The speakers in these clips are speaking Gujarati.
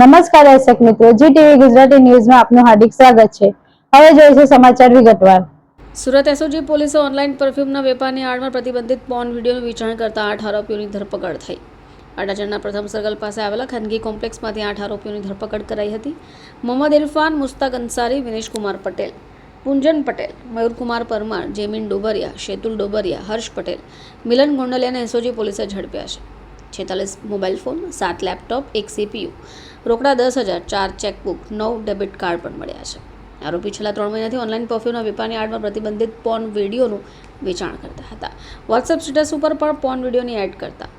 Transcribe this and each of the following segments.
નમસ્કાર દર્શક મિત્રો જી ટીવી ગુજરાતી ન્યૂઝમાં આપનું હાર્દિક સ્વાગત છે. હવે જોઈશું સમાચાર વિગતવાર. સુરત એસઓજી પોલીસે ઓનલાઈન પરફ્યુમના વેપારની આડમાં પ્રતિબંધિત પોર્ન વિડીયોનું વિચારણ કરતા આઠ આરોપીઓની ધરપકડ થઈ. અડાજણના પ્રથમ સર્કલ પાસે આવેલા ખાનગી કોમ્પ્લેક્સમાંથી આઠ આરોપીઓની ધરપકડ કરાઈ હતી. મોહમ્મદ ઇરફાન, મુસ્તાક અંસારી, વિનેશકુમાર પટેલ, પુંજન પટેલ, મયુરકુમાર પરમાર, જેમિન ડોબરિયા, શેતુલ ડોબરિયા, હર્ષ પટેલ, મિલન ગોંડલિયાને એસઓજી પોલીસે ઝડપ્યા છે. છેતાલીસ મોબાઈલ ફોન, સાત લેપટોપ, એક સીપીયુ રોકડા દસ હજાર, ચાર ચેકબુક, નવ ડેબિટ કાર્ડ પણ મળ્યા છે. આરોપી છેલ્લા ત્રણ મહિનાથી ઓનલાઈન પરફ્યુમના વેપારની આડમાં પ્રતિબંધિત પોર્ન વિડીયોનું વેચાણ કરતા હતા. વોટ્સએપ સ્ટેટસ ઉપર પણ પોર્ન વિડીયોની એડ કરતા.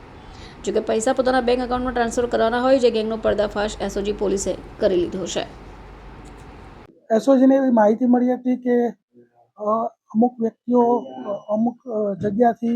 જોકે પૈસા પોતાના બેંક એકાઉન્ટમાં ટ્રાન્સફર કરવાના હોય, જે ગેંગનો પર્દાફાશ એસઓજી પોલીસે કરી લીધો છે. એસઓજીને એવી માહિતી મળી હતી કે અમુક વ્યક્તિઓ અમુક જગ્યાથી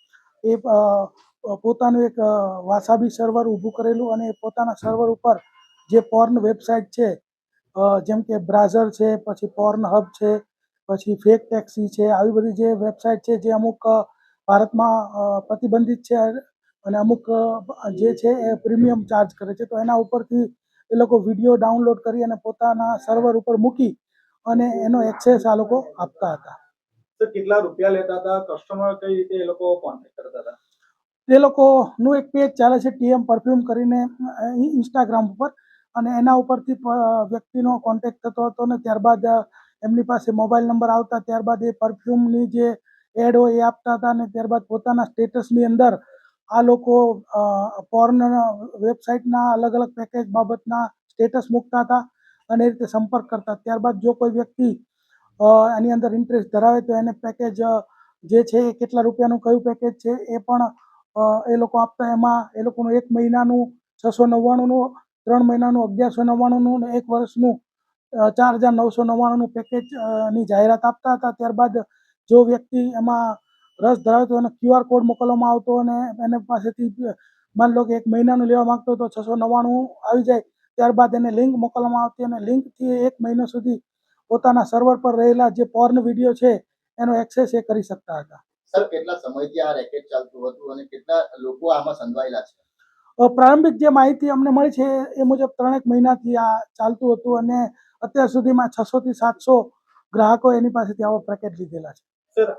એ પોતાનું એક વાસાબી સર્વર ઊભું કરેલું અને પોતાના સર્વર ઉપર જે પોર્ન વેબસાઇટ છે જેમ કે બ્રાઝર છે, પછી પોર્ન હબ છે, પછી ફેક ટેક્સી છે, આવી બધી જે વેબસાઇટ છે, જે અમુક ભારતમાં પ્રતિબંધિત છે અને અમુક જે છે એ પ્રીમિયમ ચાર્જ કરે છે. તો એના ઉપરથી એ લોકો વીડિયો ડાઉનલોડ કરી અને પોતાના સર્વર ઉપર મૂકી અને એનો એક્સેસ આ લોકો આપતા હતા. તો કેટલા રૂપિયા લેતા હતા? કસ્ટમર કઈ રીતે એ લોકો કોન્ટેક્ટ કરતા હતા? તે લોકોનું એક પેજ ચાલે છે ટીએમ પરફ્યુમ કરીને ઇન્સ્ટાગ્રામ ઉપર. અને એના ઉપરથી વ્યક્તિનો કોન્ટેક્ટ થતો હતો ને ત્યારબાદ એમની પાસે મોબાઈલ નંબર આવતા, ત્યારબાદ એ પરફ્યુમની જે એડ હોય એ આપતા હતા અને ત્યારબાદ પોતાના સ્ટેટસની અંદર આ લોકો પોર્ન વેબસાઇટના અલગ અલગ પેકેજ બાબતના સ્ટેટસ મૂકતા હતા અને એ રીતે સંપર્ક કરતા. ત્યારબાદ જો કોઈ વ્યક્તિ આની અંદર ઇન્ટરેસ્ટ ધરાવે તો એને પેકેજ જે છે એ કેટલા રૂપિયાનું, કયું પેકેજ છે એ પણ એ લોકો આપતા એમાં, એ લોકોનું એક મહિનાનું છસો નવ્વાણુંનું, ત્રણ મહિનાનું અગિયારસો નવ્વાણુંનું ને એક વર્ષનું ચાર હજાર નવસો નવ્વાણુંનું પેકેજની જાહેરાત આપતા હતા. ત્યારબાદ જો વ્યક્તિ એમાં રસ ધરાવે તો એનો ક્યુઆર કોડ મોકલવામાં આવતો અને એને પાસેથી, માની લો કે એક મહિનાનું લેવા માંગતો હતો છસો નવ્વાણું આવી જાય. ત્યારબાદ એને લિંક મોકલવામાં આવતી અને લિંકથી એક મહિનો સુધી પોતાના સર્વર પર રહેલા જે પોર્ન વીડિયો છે એનો એક્સેસ એ કરી શકતા હતા. સર કેટલા સમયથી આ રેકેટ ચાલતું હતું અને કેટલા લોકો આમાં સંડવાયેલા છે? પ્રારંભિક જે માહિતી અમને મળી છે એ મુજબ ત્રણેક મહિનાથી આ ચાલતું હતું અને અત્યાર સુધીમાં છસો થી સાતસો ગ્રાહકો એની પાસેથી આવો પેકેટ લીધેલા છે. સર